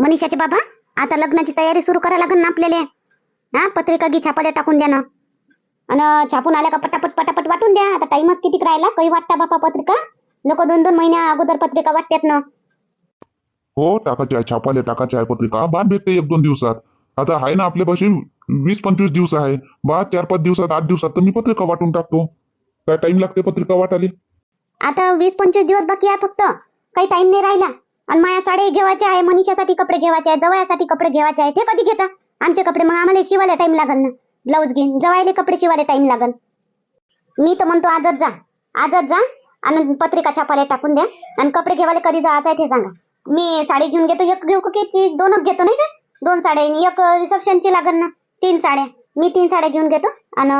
मनीषाचे बाबा आता लग्नाची तयारी सुरू करायला लागेल ना आपल्याला. हा पत्रिका घे छापाला टाकून द्या ना. आणि छापून आल्या का पटापट पटापट वाटून द्या. आता टाइमच किती राहिला? काही वाटता बापा पत्रिका? लोक दोन दोन महिन्या अगोदर पत्रिका वाटतात ना. हो टाकायची आहे छापाले टाकायची आहे पत्रिका. बाद भेटते एक दोन दिवसात. आता आहे ना आपल्यापाशी वीस पंचवीस दिवस आहे. बाद चार पाच दिवसात आठ दिवसात तर मी पत्रिका वाटून टाकतो. काय टाइम लागते पत्रिका वाटाले आता वीस पंचवीस दिवस बाकी आहे फक्त. काही टाइम नाही राहिला. आणि माया साडी घेवायचे आहे मनीषासाठी कपडे घेवायचे आहे जवयासाठी कपडे घेवायचे आहे ते कधी घेता? आमचे कपडे मग आम्हाला शिवायला टाइम लागल ना. ब्लाऊज घेऊन. जवायले कपडे शिवायला टाइम लागल. मी तर म्हणतो आजच जा. आजच जा आणि पत्रिका छापायला टाकून द्या. आणि कपडे घेवायला कधी जायचं आहे ते सांगा. मी साडी घेऊन घेतो. एक घेऊ की दोनच घेतो नाही का? दोन साड्या. एक रिसेप्शनची लागल ना तीन साड्या. मी तीन साड्या घेऊन घेतो. आणि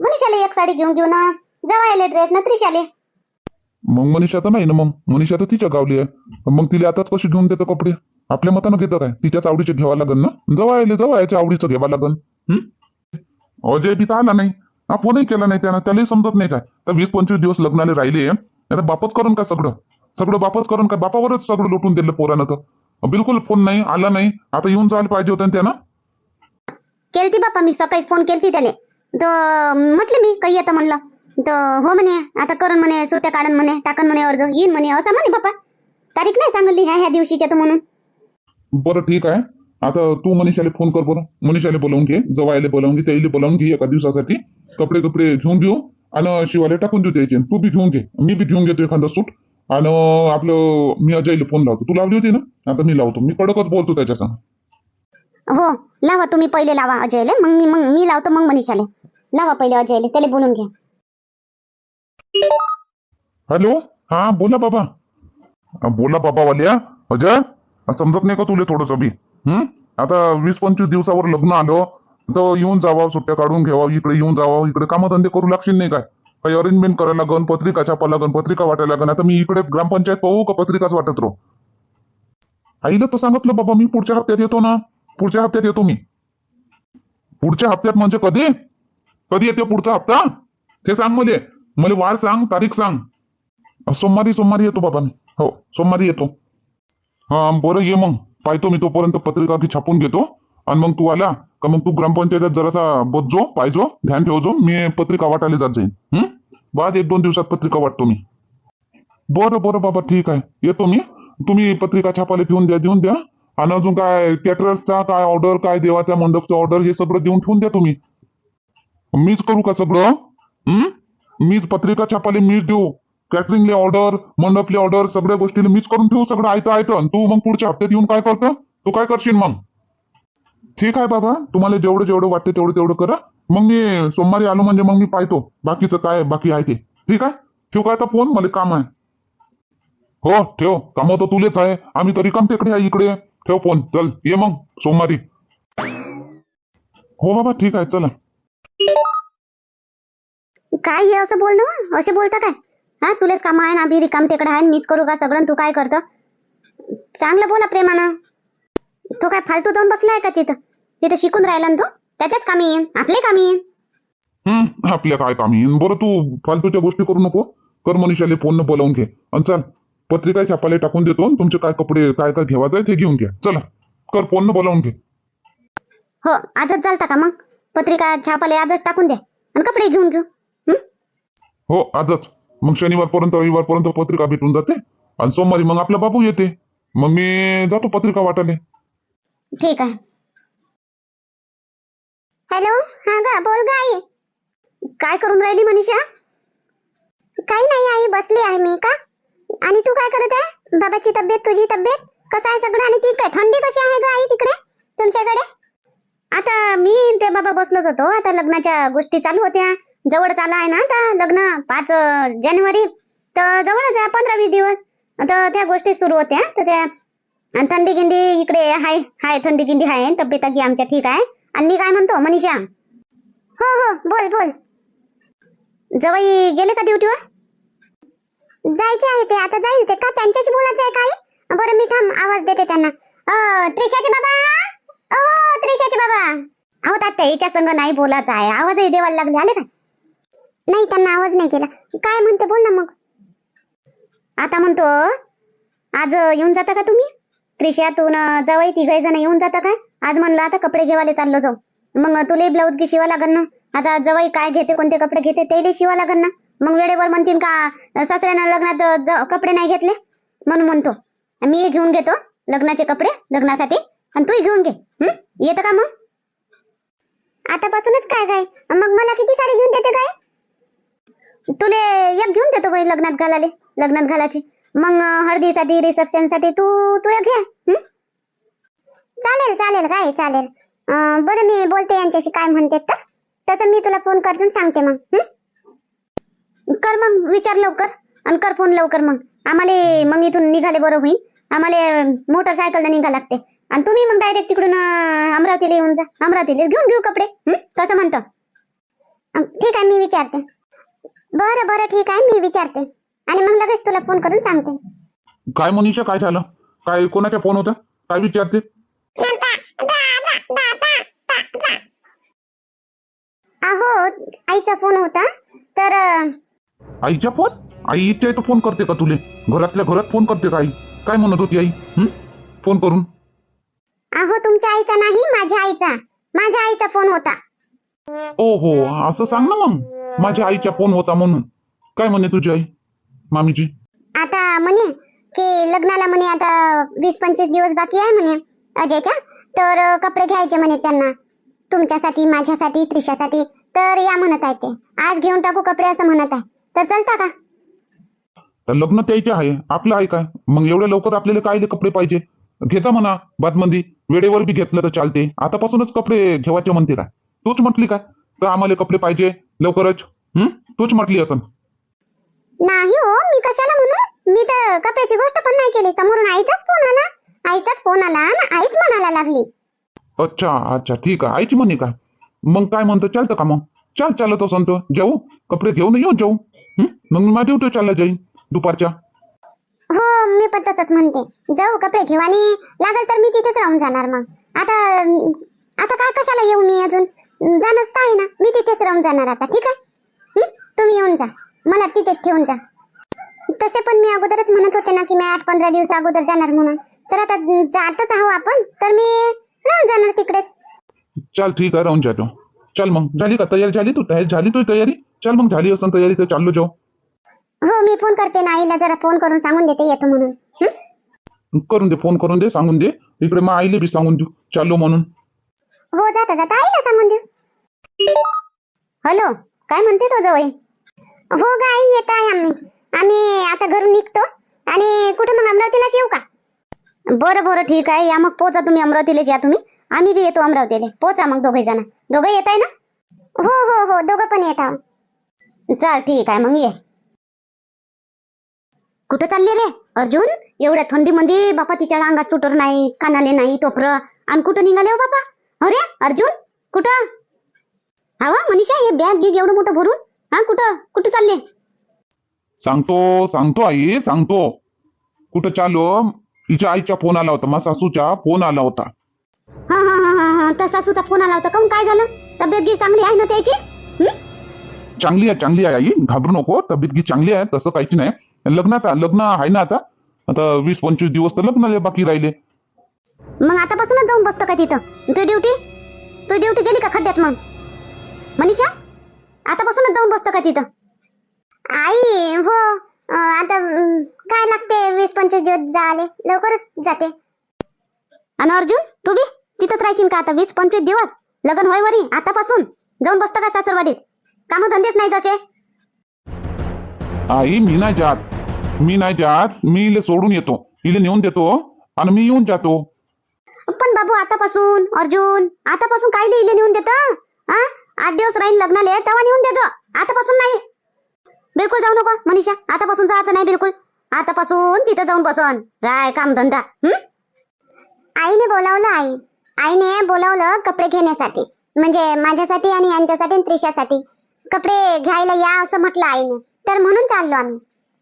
मनीषाला एक साडी घेऊन घेऊन जवायला ड्रेस ना त्रिशाले. मग मनीषा तर नाही ना मग? मनीषा तर तिच्या गावली आहे. मग तिला आताच कशी घेऊन देतो कपडे. आपल्या मतानं घेतं काय? तिच्याच आवडीचे घ्यावा लागेल ना? जवळ आयले जवळ याच्या आवडीचं घ्यावा लागेल अजय बी तर आला नाही. हा फोनही केला नाही त्यानं. त्यालाही समजत नाही काय. तर वीस पंचवीस दिवस लग्नाला राहिले. आता बापच करून काय सगळं? सगळं बापच करून काय बापावरच सगळं लुटून दिलं पोरानं तर. बिलकुल फोन नाही आला नाही. आता येऊन जायला पाहिजे होतं त्यानं. केलती बापा मी सकाळी फोन केलती त्याले. तर म्हटले मी काही आता म्हणलं. तर हो म्हणे आता करून म्हणे सुट्ट्या काढून म्हणे टाकन म्हणे अर्ज येईन म्हणे असं म्हणे बापा तारीख नाही सांगली ह्या ह्या दिवशीच्या तर म्हणून. बरं ठीक आहे. आता तू मनीषाला फोन कर बरं. मनीषाला बोलावून घे जवायला बोलावून घे त्याला बोलावून घे एका दिवसासाठी. कपडे कपडे घेऊन घेऊ आणि शिवायला टाकून देऊ त्याचे. तू बी घेऊन घे. मी बी घेऊन घेतो एखादा सूट. आणि आपलं मी अजयला फोन लावतो. तू लावली होती ना? आता मी लावतो. मी कडकच बोलतो त्याच्या संग हो लावा तुम्ही पहिले लावा अजयले. मग मी मग मी लावतो मग मनीषाले. लावा पहिले अजयले. त्याला बोलून घ्या. हॅलो? हा बोला बाबा. बोला बाबा वालिया अजय समजत नाही का तुले थोडंसं बी? हम्म आता वीस पंचवीस दिवसावर लग्न आलं तर येऊन जावा सुट्ट्या काढून घ्यावा इकडे येऊन जावा इकडे कामधंदे करू लागशील नाही काय? काही अरेंजमेंट करायला लागन पत्रिका छापा लागन पत्रिका वाटायला लागन. आता मी इकडे ग्रामपंचायत पाहू का पत्रिकाच वाटत राहू? आईला तर सांगितलं बाबा मी पुढच्या हप्त्यात येतो ना. पुढच्या हप्त्यात येतो मी. पुढच्या हप्त्यात म्हणजे कधी? कधी येते पुढचा हप्ता? ते सांग मला. मला वार सांग तारीख सांग. सोमवारी सोमवारी येतो बाबा मी. हो सोमवारी येतो. हा बरं ये मग. पाहतो मी तोपर्यंत पत्रिका की छापून घेतो. आणि मग तू आला का मग तू ग्रामपंचायतीत जरासा बसजो पाहिजो ध्यान ठेवजो मी पत्रिका वाटायला जात जाईन. बाद एक दोन दिवसात पत्रिका वाटतो मी. बरं बरं बाबा ठीक आहे. येतो मी. तुम्ही पत्रिका छापायला घेऊन द्या देऊन द्या. आणि अजून काय कॅटरर्सचा काय ऑर्डर काय देवाच्या मंडपचा ऑर्डर हे सगळं देऊन ठेवून द्या तुम्ही. मीच करू का सगळं? मीच पत्रिका छापाले मीच देऊ. कॅटरिंगले ऑर्डर मंडपले ऑर्डर सगळ्या गोष्टीला मीच करून ठेवू सगळं आयतं आयतं. आणि तू मग पुढच्या हप्त्यात येऊन काय करतं? तू काय करशील मग? ठीक आहे बाबा तुम्हाला जेवढं जेवढं वाटते तेवढं तेवढं करा. मग मी सोमवारी आलो म्हणजे मग मी पाहतो बाकीचं काय बाकी आहे ते. ठीक आहे? ठेवू काय आता फोन? मला काम आहे. हो ठेव. काम तर तुलेच आहे. आम्ही तरी काम तिकडे आहे इकडे. ठेव फोन. चल ये मग सोमवारी. हो बाबा ठीक आहे. चला. काय हे असं बोलणं? असे बोलता काय? हा तुलेच काम आहे ना बी रिकाम तिकडे आहे मीच करू का सगळं? तू काय करतं? चांगलं बोला प्रेमानं. तो काय फालतू जाऊन बसलाय का तिथं? तिथं शिकून राहिला ना तो? त्याच्याच कामी येईन आपले कामी येईन. हम्म आपल्या काय काम येईन? बरं तू फालतूच्या गोष्टी करू नको. कर मनीषाले फोन बोलावून घे. आणि चल पत्रिका छापाले टाकून देतो तुमचे काय कपडे काय काय घेवायचं आहे ते घेऊन घ्या. चला कर फोन बोलावून घे. हो आजच चालता का मग? पत्रिका छापाले आजच टाकून द्या. आणि कपडे घेऊन घेऊ. हो आजच. मग शनिवारपर्यंत रविवारपर्यंत पत्रिका भेटून जाते आणि सोमवारी मग आपला बाबू येते. मग मी जातो पत्रिका वाटाले ठीक आहे. हॅलो हा गा बोल ग आई. काय करून राहिली मनीषा? काही नाही आई बसली आहे मी का? आणि तू काय करत आहे? बाबाची तब्येत तुझी तब्येत? कसं आहे सगळं? आणि तिकडे थंडी कशी आहे ग आई तिकडे तुमच्याकडे? आता मी ते बाबा बसलोच होतो. आता लग्नाच्या गोष्टी चालू होत्या. जवळच आला आहे ना आता लग्न पाच जानेवारी. तर जवळच आहे पंधरा वीस दिवस. तर त्या गोष्टी सुरू होत्या. तर त्या थंडी गिंडी इकडे हाय हाय थंडी गिंडी हाय तब्येत की आमच्या ठीक आहे. आणि मी काय म्हणतो मनीषा? हो हो बोल बोल. जवळ गेले का ड्युटीवर जायचे आहे ते आता जाईल ते. का त्यांच्याशी बोलायचं आहे काय बरं मी थांब आवाज देते त्यांना. त्रिशाचे बाबा? ओ त्रिशाचे बाबा. अहो तात्या हिच्या संग नाही बोलायचं आहे. आवाजही देवाला लागले. आले का? नाही त्यांना आवाज नाही केला. काय म्हणते बोल ना मग. आता म्हणतो आज येऊन जाता का तुम्ही? त्रिशातून तू न जण येऊन जाता काय? आज म्हणलं आता कपडे घेवाले चाललो जाऊ. मग तुले ब्लाऊज की शिवा लागन ना? आता जवळ काय घेते कोणते कपडे घेते तेले शिवा लागन ना? मग वेळेवर म्हणतील का सासऱ्यानं लग्नात कपडे नाही घेतले? म्हणून म्हणतो मी घेऊन घेतो लग्नाचे कपडे लग्नासाठी आणि तूही घेऊन घे. हं? येतं का मग? आतापासूनच काय काय? मग मला किती साडी घेऊन देते काय? तुले एक घेऊन देतो बाई लग्नात घालाले लग्नात घालायची. मग हळदीसाठी रिसेप्शनसाठी तू तू एक घे चालेल चालेल काय चालेल. बरं मी बोलते यांच्याशी काय म्हणते तर. तसं मी तुला फोन करून सांगते मग कर मग विचार लवकर आणि कर फोन लवकर मग. आम्हाला मग इथून निघाले बरं होईल आम्हाला मोटरसायकलनं निघा लागते. आणि तुम्ही मग डायरेक्ट तिकडून अमरावतीला येऊन जा. अमरावतीला घेऊन घेऊ कपडे कसं म्हणतो? ठीक आहे मी विचारते. बरं बरं ठीक आहे. मी विचारते. आणि मग लगेच तुला फोन करून सांगते. काय मनीषा काय झालं? काय कोणाचा फोन होता काय विचारते? अहो आईचा फोन होता. तर अं, आईच्या फोन? आई इथे तर फोन करते का तुले? घरातल्या घरात फोन करते का आई? काय म्हणत होती आई? हं? फोन करून. अहो तुमच्या आईचा नाही माझ्या आईचा. माझ्या आईचा फोन होता. ओ हो असं सांग ना मग. माझ्या आईच्या फोन होता म्हणून. काय म्हणे तुझी आई? मामीची आता म्हणे की लग्नाला म्हणे आता वीस पंचवीस दिवस बाकी आहे म्हणे अजयच्या. तर कपडे घ्यायचे म्हणे त्यांना. तुमच्यासाठी माझ्यासाठी त्रिशासाठी तर या म्हणत आहे ते. आज घेऊन टाकू कपडे असं म्हणत आहे. तर चलता का? तर लग्न त्याचे आहे. आपलं आहे काय? मग एवढ्या लवकर आपल्याला काय कपडे पाहिजे? घेता म्हणा बादमंदी वेळेवर बी घेतलं तर चालते. आतापासूनच कपडे घेवायचे म्हणते काय? तूच म्हटली काय? तर आम्हाला कपडे पाहिजे लवकरच. हं? तूच म्हटली असं नाही हो मी कशाला म्हणू? मी तर कपड्याची गोष्ट पण नाही केली. समोरून आईचाच फोन आला. आईचाच फोन आला आणि आईच म्हणायला लागली. अच्छा अच्छा ठीक आहे. आईची म्हणे काय? मग काय म्हणतो? चालतं का मग? चाल चालत असं तर जाऊ कपडे घेऊन येऊन जाऊ. हं? मग मी माझ्या ड्युटी चालला जाईन दुपारच्या. हो मी पण तसंच म्हणते. जाऊ कपडे घेऊ. आणि लागल तर मी तिथेच राहून जाणार मग. आता आता काय कशाला येऊ मी अजून? जाणंच तर आहे ना. मी तिथेच राहून जाणार आता ठीक आहे? हं? तुम्ही येऊन जा. मला तिथेच ठेवून जा. तसे पण मी अगोदरच म्हणत होते ना की मी आठ पंधरा दिवस अगोदर जाणार म्हणून. तर आता जातच आहो आपण. तर मी राहून जाणार तिकडेच. चल ठीक आहे राहून जातो चल मग. झाली का तयारी? झाली तू तयारी? झाली तुझी तयारी? चल मग झाली असं तयारी तर चाललो जाऊ. हो मी फोन करते ना आईला. जरा फोन करून सांगून देते येतो म्हणून? करून दे फोन करून दे सांगून दे. इकडे मग आईले बी सांगून देऊ. चाललो म्हणून. हो जाता जाता. आईला सांगून देऊ. हॅलो काय म्हणते तो जवळ? हो ग आई येत आहे आम्ही. आम्ही आता घरून निघतो. आणि कुठे मग अमरावतीलाच येऊ का? बरं बरं ठीक आहे. या मग पोचा तुम्ही अमरावतीलाच या तुम्ही. आम्ही बी येतो अमरावतीला. पोचा मग दोघे जण. दोघं येत आहे ना? हो हो हो. दोघं पण येत आहो चाल ठीक आहे. मग ये. कुठं चालले रे अर्जुन? एवढ्या थंडीमध्ये बापा तिच्या अंगात सुटर नाही कानाले नाही टोपरं. आणि कुठं निघाले हो बापा? अरे अर्जुन कुठं? हा मनीषा हे बॅग गिग एवढं मोठं भरून. हा कुठं? कुठं चालले? सांगतो सांगतो आई सांगतो. कुठं चाललो? तिच्या आईचा फोन आला होता माझ्या सासूचा फोन आला होता. हा हा हा हा हा त्या सासूचा फोन आला होता. काऊन काय झालं? तब्येत गी चांगली आहे ना त्याची? हं? चांगली आहे चांगली आहे आई. घाबरू नको तब्येत गी चांगली आहे तसं काहीच नाही. लग्नाचा लग्न आहे ना आता? आता वीस पंचवीस दिवस तर लग्नाला बाकी राहिले. मग आतापासूनच जाऊन बसतो का तिथं? तू ड्युटी? तू ड्युटी गेली का खड्ड्यात मग? मनीषा आतापासूनच जाऊन बसतो का तिथं? आई हो. आता काय लागते? वीस पंचवीस दिवस जाले लवकरच जाते. आणि अर्जुन तू बी? तिथंच राहशील का आता? वीस पंचवीस दिवस? लग्न होय वरी? आतापासून? जाऊन बसतो का सासरवाडीत? कामं धंदेच नाही जसे आई मी नाही जात. मी नाही जात. मी इले सोडून येतो. इले नेऊन देतो आणि मी येऊन जातो. बाबू आतापासून अर्जुन आतापासून काय लिहिले नेऊन देत? आठ दिवस राहील लग्नाले तेव्हा नेऊन देतो. आतापासून नाही. बिलकुल जाऊ नको मनीषा. आतापासून जायचं नाही बिलकुल. आतापासून तिथं जाऊन बसन. काय काम धंदा. आईने बोलावलं आई. आईने बोलावलं कपडे घेण्यासाठी. म्हणजे माझ्यासाठी आणि यांच्यासाठी आणि त्रिशासाठी कपडे घ्यायला या असं म्हटलं आईने. तर म्हणून चाललो आम्ही.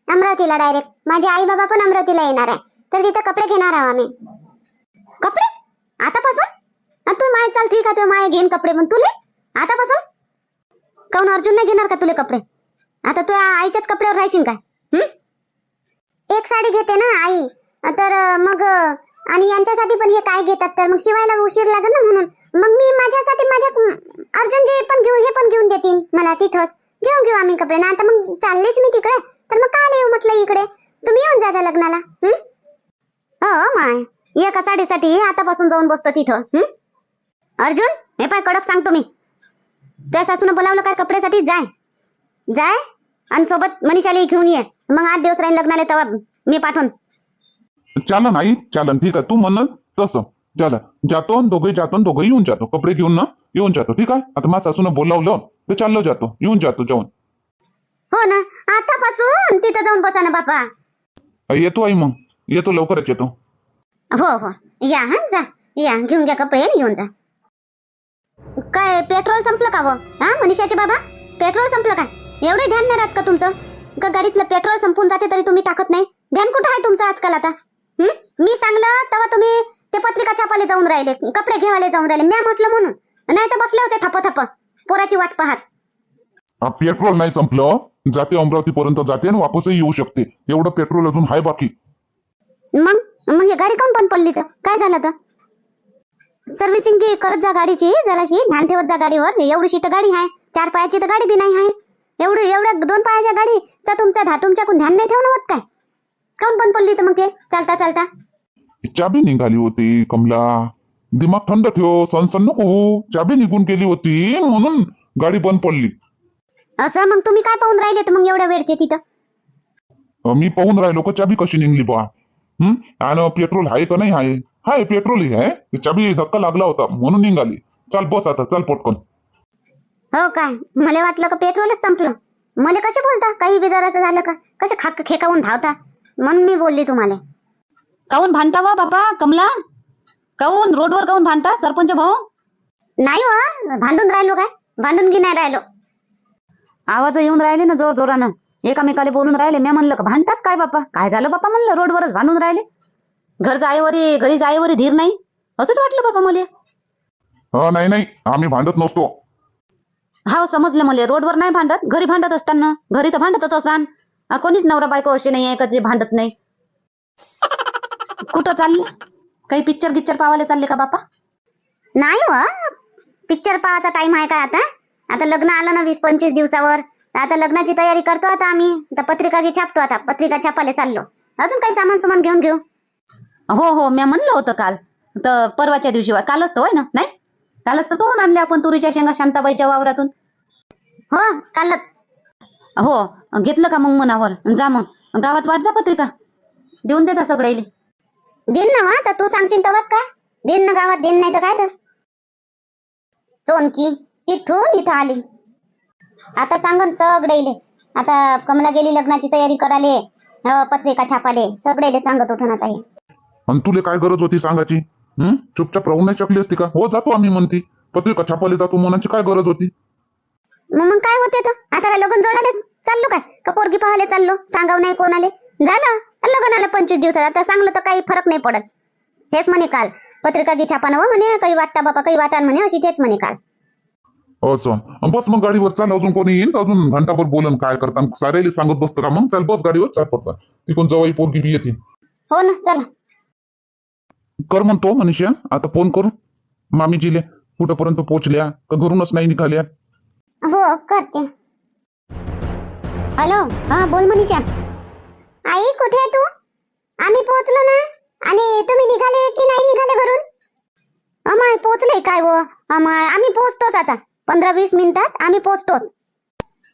अमरावतीला डायरेक्ट. माझे आई बाबा पण अमरावतीला येणार आहे. तर तिथं कपडे घेणार आहोत आम्ही. कपडे? आतापासून? तू माय चाल ठीक आहे तू माय घेईन कपडे पण तुले? आतापासून? काऊन अर्जुन नाही घेणार का तुले कपडे? आता तू आईच्याच कपड्यावर राहशील काय? एक साडी घेते ना आई. तर मग आणि यांच्यासाठी पण हे काय घेतात तर? मग शिवायला उशीर लागेल ना म्हणून. मग मी माझ्यासाठी माझ्या अर्जुन जे पण घेऊ हे पण घेऊन देतील मला तिथंच. घेऊन घेऊ आम्ही कपडे. ना आता मग चाललेच मी तिकडे. तर मग काय येऊ म्हटलं इकडे? तुम्ही येऊन जा लग्नाला. हो? माय. एका साडीसाठी आतापासून जाऊन बसतो तिथं. अर्जुन हे पाय कडक सांगतो मी त्या सासून बोलावलं काय कपड्यासाठी? जाय. जाय आणि सोबत मनीषाला घेऊन ये. मग आठ दिवस राहील लग्नाला तेव्हा मी पाठवून. चालन आई चालन. ठीक आहे. तू म्हणत तसं. चला. जातो दोघे जातो दोघे येऊन जातो. कपडे घेऊन ना येऊन जातो. ठीक आहे? आता माझ्या सासून बोलावलं तर चाललो जातो. येऊन जातो जाऊन. हो ना. आतापासून तिथं जाऊन बसा ना बापा. येतो आई मग. येतो लवकरच येतो. हो हो. या हा जा. या घेऊन घ्या कपडे आणि येऊन जा. काय पेट्रोल संपलं का व हा मनीषाचे बाबा? पेट्रोल संपलं काय? एवढे ध्यान नाही राहत का तुमचं? का गाडीतलं पेट्रोल संपून जाते तरी तुम्ही टाकत नाही? ध्यान कुठं आहे तुमचं आजकाल आता? हं? मी सांगलं तेव्हा तुम्ही ते पत्रिका छापाले जाऊन राहिले कपडे घेवाले जाऊन राहिले मी म्हटलं म्हणून. नाही तर बसले होते थप थप पोराची वाट पाहत. हा, पेट्रोल नाही संपलं जाते अमरावती पर्यंत जाते आणि वापसही येऊ शकते. एवढं पेट्रोल अजून आहे बाकी. मग? मग हे गाडी काऊन पण पडली तर? काय झालं तर? सर्व्हिसिंग करत जा गाडीची जराशी. ध्यान ठेवत जा गाडीवर. एवढीशी तर गाडी आहे चार पायाची तर गाडी बी नाही आहे एवढी एवढ्या दोन पायाच्या गाडीचा तुमचा धा तुमच्याकडून ध्यान नाही ठेवणं होत काय? काऊन पण पडली तर मग ते? चालता चालता. चाबी निघाली होती कमला. दिमाग थंड ठेव सनसन नको. चाबी निघून गेली होती म्हणून गाडी बंद पडली. असं मग तुम्ही काय पाहून राहिले तर मग एवढ्या वेळचे तिथं? मी पाहून राहिलो का चाबी कशी निघली बा? आणि पेट्रोल आहे का नाही आहे हाय पेट्रोल आहे ते चाबी धक्का लागला होता म्हणून निघाली. चाल बस आता चल पटकन. हो काय मला वाटलं का पेट्रोलच संपलं. मला कसे बोलता? काही बिजाराचं झालं का? कसे खाक खेकावून धावता म्हणून मी बोलली तुम्हाला. काऊन भांडता वा बापा कमला? काऊन रोडवर काऊन भांडता सरपंच भाऊ? नाही व भांडून राहिलो काय? भांडून की नाही राहिलो. आवाज येऊन राहिले ना जोर जोरानं. एकामेकाला बोलून राहिले मी म्हणलं का भांडताच काय बापा? काय झालं बापा म्हणलं रोडवरच भांडून राहिले. घर जायवरी घरी जायवरी धीर नाही. असंच वाटलं बापा मला. नाही नाही आम्ही भांडत नसतो. हाव समजलं मला. रोडवर नाही भांडत घरी भांडत असताना. घरी तर भांडतच असान. आ, कोणीच नवरा बायको असे नाही आहे का भांडत नाही. कुठं चालले? काही पिक्चर गिक्चर पावायला चालले का बापा? नाही व पिक्चर पाहायचा टाइम आहे का आता? आता लग्न आलं ना वीस पंचवीस दिवसावर. आता लग्नाची तयारी करतो आता आम्ही. आता पत्रिका घे छापतो आता. पत्रिका छापायला चाललो. अजून काही सामान सुमान घेऊन घेऊ? हो हो. मी म्हणलं होतं काल. तर परवाच्या दिवशी वा- कालच तर होय ना? नाही? कालच तर तोडून आणले आपण तुरीच्या शेंगा शांताबाईच्या वावरातून. हो कालच. हो. घेतलं का मग मनावर? जा मग. गावात वाट जा पत्रिका. देऊन देता सगळे दिन ना वा तर तू सांगशील तेव्हाच काय दिन ना गावात दिन नाही तर काय तर? चोनकी तिथून इथं आली. आता सांगन सगळेले. आता कमला गेली लग्नाची तयारी कराले पत्रिका छापाले सगळेले सांगत उठून आता हे. आणि तुले काय गरज होती सांगायची? हं? चुपचाप राहून नाही शकली असती का? हो जातो आम्ही म्हणती. पत्रिका छापायला जातो म्हणायची काय गरज होती? मग मग काय होते तर आता काय लग्न जोडाले चाललो काय? का पोरगी पाहायला चाललो? सांगाव नाही कोणाले? झालं. लग्न आलं पंचवीस दिवसात. आता सांगलं तर काही फरक नाही पडत. हेच म्हणे काल. पत्रिका घे छापानं हो म्हणे काही वाटता बापा काही वाटा म्हणे अशी तेच म्हणे काल. असं. अन बस मग गाडीवर चाल अजून कोणी येईन तर अजून घंटाभर बोलन काय करता? सारेली सांगत बसतं का? मग चाल बस गाडीवर चाल पटकन. तिकडून जवळ पोरगी बी येते. हो ना चला. कर म्हणतो मनीषा. आता फोन करू. मामीजीले कुठंपर्यंत पोहोचल्या का घरूनच नाही निघाल्या? हो करते. हॅलो हा बोल मनीषा. आई कुठे आहे तू? आम्ही पोहोचलो ना. आणि तुम्ही निघाले की नाही निघाले घरून? अमाय पोहोचले काय वो अमाय आम्ही पोहोचतोच आता. पंधरा वीस मिनिटात आम्ही पोहोचतोच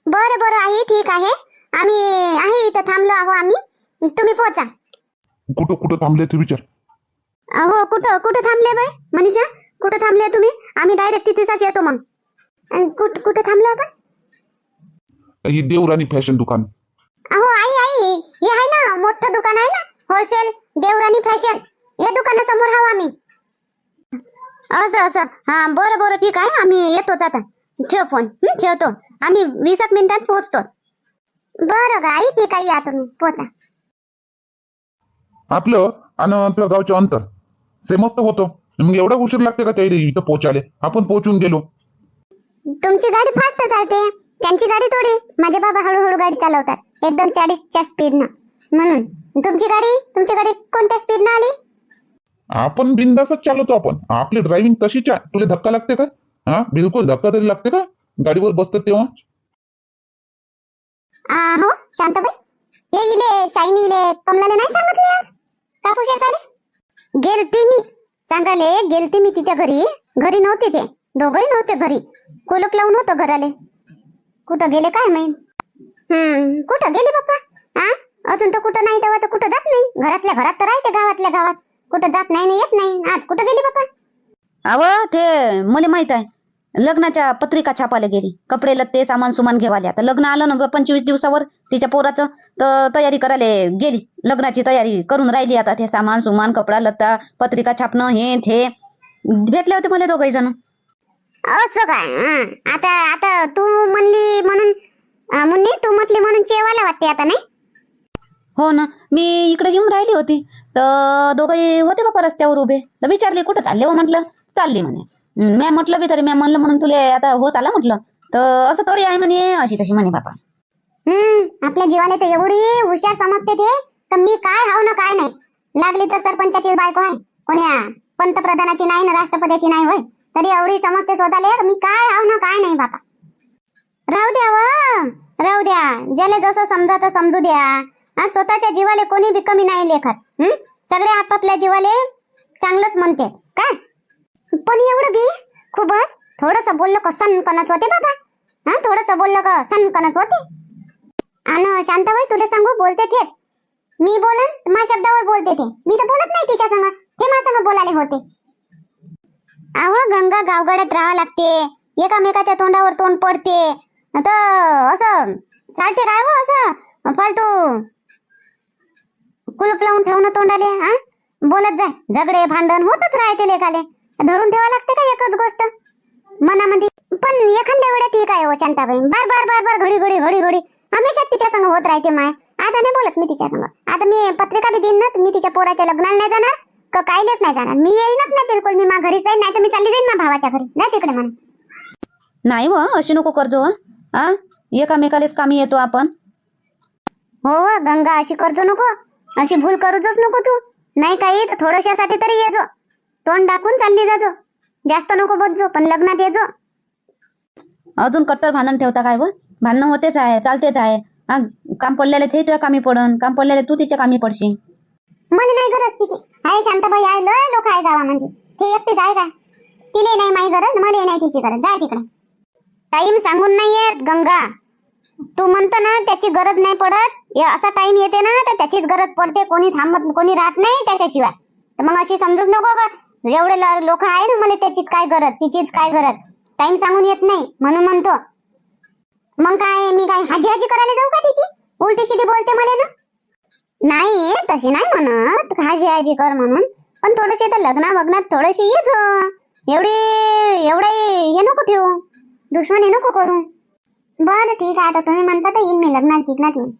बरं बरं आई ठीक आहे. आम्ही आहे इथं थांबलो आहो आम्ही. तुम्ही पोहोचा कुठं कुठं थांबले ते विचार. हो कुठं कुठं थांबले बाय मनीषा? कुठं थांबले तुम्ही? आम्ही डायरेक्ट तिथेच येतो मग. कुठ कुठं थांबलो आपण ही देवराणी फॅशन दुकान. अहो आई आई हे आहे ना मोठं दुकान आहे ना होलसेल देवराणी फॅशन या दुकानासमोर आहो आम्ही. असं असं. हा बरं बरं ठीक आहे. आम्ही येतोच आता. ठेव फोन. ठेवतो. आम्ही वीस एक मिनिटात पोहोचतोच. बरं गा आई ठीक आहे या तुम्ही. पोचा. आपलं आणि आपल्या गावचं अंतर. सेमच तर होतं. मग एवढा उशीर लागते का त्याला इथं पोचायले आपण पोहोचून गेलो. तुमची गाडी फास्ट चालते. त्यांची गाडी थोडी. माझे बाबा हळूहळू गाडी चालवतात. एकदम चाळीसच्या स्पीडनं म्हणून. तुमची गाडी तुमची गाडी कोणत्या स्पीडनं आली? आपण बिंदासच चालवतो आपण. आपली ड्रायव्हिंग तशीच आहे. तुला धक्का लागते का? हा? बिलकुल धक्का तरी लागते का? गाडीवर बसतो तेव्हा? आ, हो शांताबाई. हे इले शाईनी कमलाले नाही सांगितले आज? कापूस चाले गेलते मी. सांगाले गेलती मी तिच्या घरी. घरी नव्हते ते. दोघही नव्हते घरी. कोलक लावून होतं घराले. कुठं गेले काय माहीत? हम्म कुठं गेले बाप्पा? हा अजून तर कुठं नाही तेव्हा तर कुठं जात नाही? घरातल्या घरात तर राहते गावातल्या गावात. कुठं जात नाही ना येत नाही. आज कुठं गेली बाप्पा अव ते मला माहीत आहे. लग्नाच्या पत्रिका छापायला गेली. कपडे लत्ते सामान सुमान घेवाले आता लग्न आलं ना पंचवीस दिवसावर तिच्या पोराचं तर तयारी करायला गेली. लग्नाची तयारी करून राहिली आता. ते सामान सुमान कपडा लत्ता पत्रिका छापणं हे ते. भेटले होते मला दोघही जण. असं काय? हं. आता आता तू म्हणली म्हणून अं, मुन्नी तू म्हटली म्हणून चेवायला वाटते आता नाही? हो ना. मी इकडे येऊन राहिली होती. तर दोघंही होते बापा रस्त्यावर उभे. तर विचारले कुठं चालले हो? म्हटलं चालली म्हणे. हं, म्या म्हटलं बी तरी म्या म्हणलं म्हणून तुले आता हो आला म्हटलं. तर असं थोडी आहे म्हणे अशी तशी म्हणे बापा. हम्म आपल्या जीवाला तर एवढी हुशार समजते ते तर मी काय हाव ना काय नाही. लागली तर सरपंचाची बायको आहे. कोण्या पंतप्रधानाची नाही ना राष्ट्रपतीची नाही होय. तरी एवढी समजते स्वतःला मी काय हाव ना काय नाही बापा. राहू द्या व राहू द्या. ज्याला जसं समजायचं समजू द्या. हा स्वतःच्या जीवाले कोणी बी कमी नाही लेखत सगळे आपापल्या जीवाले चांगलंच म्हणते काय पण एवढं बी खूपच? थोडस बोललं का सनकनच होते बाबा. हा? थोडस बोललं का सनकनच होते. आणि शांताबाई तुला सांगू बोलते तेच. मी बोलन मा शब्दावर बोलते ते. मी तर बोलत नाही तिच्या संग. ते मा संग बोलाले होते. अहो गंगा गावगाड्यात राहावं लागते. एकामेकाच्या तोंडावर तोंड पडते. तर असं चालते काय हो असं? फालतू कुलूप लावून ठेवणं तोंडाले हा बोलत जाय झगडे भांडण होतच राहते लेखाले धरून ठेवा लागते का एकच गोष्ट? मनामध्ये. पण एखाद्या वेळा ठीक आहे हो शांताबाई. बार बार बार बार घडी घडी घडी घडी. हमेशा तिच्या संग होत राहते माय. आता नाही बोलत मी तिच्या संग. आता मी पत्रिका बी देईन ना मी तिच्या पोराच्या लग्नाला नाही जाणार का काहीच नाही जाणार. मी येईनच नाही बिलकुल मी मा घरीच जाईन नाही तर मी चालली जाईन ना भावाच्या घरी. नाही तिकडे म्हणा. नाही व अशी नको करजो हं. एकामेकालेच कामी येतो आपण. हो गंगा अशी करजो नको. अशी भूल करूच नको तू. नाही काही तर थोडशासाठी तरी ये जो. तोंड दाखवून चालली जाजो जास्त नको बोलजो पण लग्नात ये जो. अजून कट्टर भांडण ठेवता काय व? भांडणं होतेच आहे चालतेच आहे. हा काम पडलेले ते तुझ्या कामी पडन काम पडलेले तू तिच्या कामी पडशील. मला नाही गरज तिची. आहे शांताबाई आहे लय लोक आहे गावामध्ये. ते एकटीच आहे का तिले नाही माही गरज मला नाही तिची गरज. जाय तिकडे. टाइम सांगून नाही येत गंगा. तू म्हणतो ना त्याची गरज नाही पडत. असा टाइम येते ना तर त्याचीच गरज पडते. कोणी थांबत कोणी राहत नाही त्याच्याशिवाय. तर मग अशी समजूच नको का एवढे लोक आहे ना मला त्याचीच काय गरज तिचीच काय गरज. टाइम सांगून येत नाही म्हणून म्हणतो. मग काय मी काय हाजी हाजी करायला जाऊ का तिची उलटी सिधी बोलते मला ना. नाही तशी नाही म्हणत. हाजी हाजी कर म्हणून. पण थोडेसे तर लग्ना वग्नात थोडेसे येत एवढे एवढे हे नको ठेवू. दुश्मनी नको करू. बरं ठीक आहे. आता तुम्ही म्हणता तर येईन मी. लग्नात टिकण्यात येईन.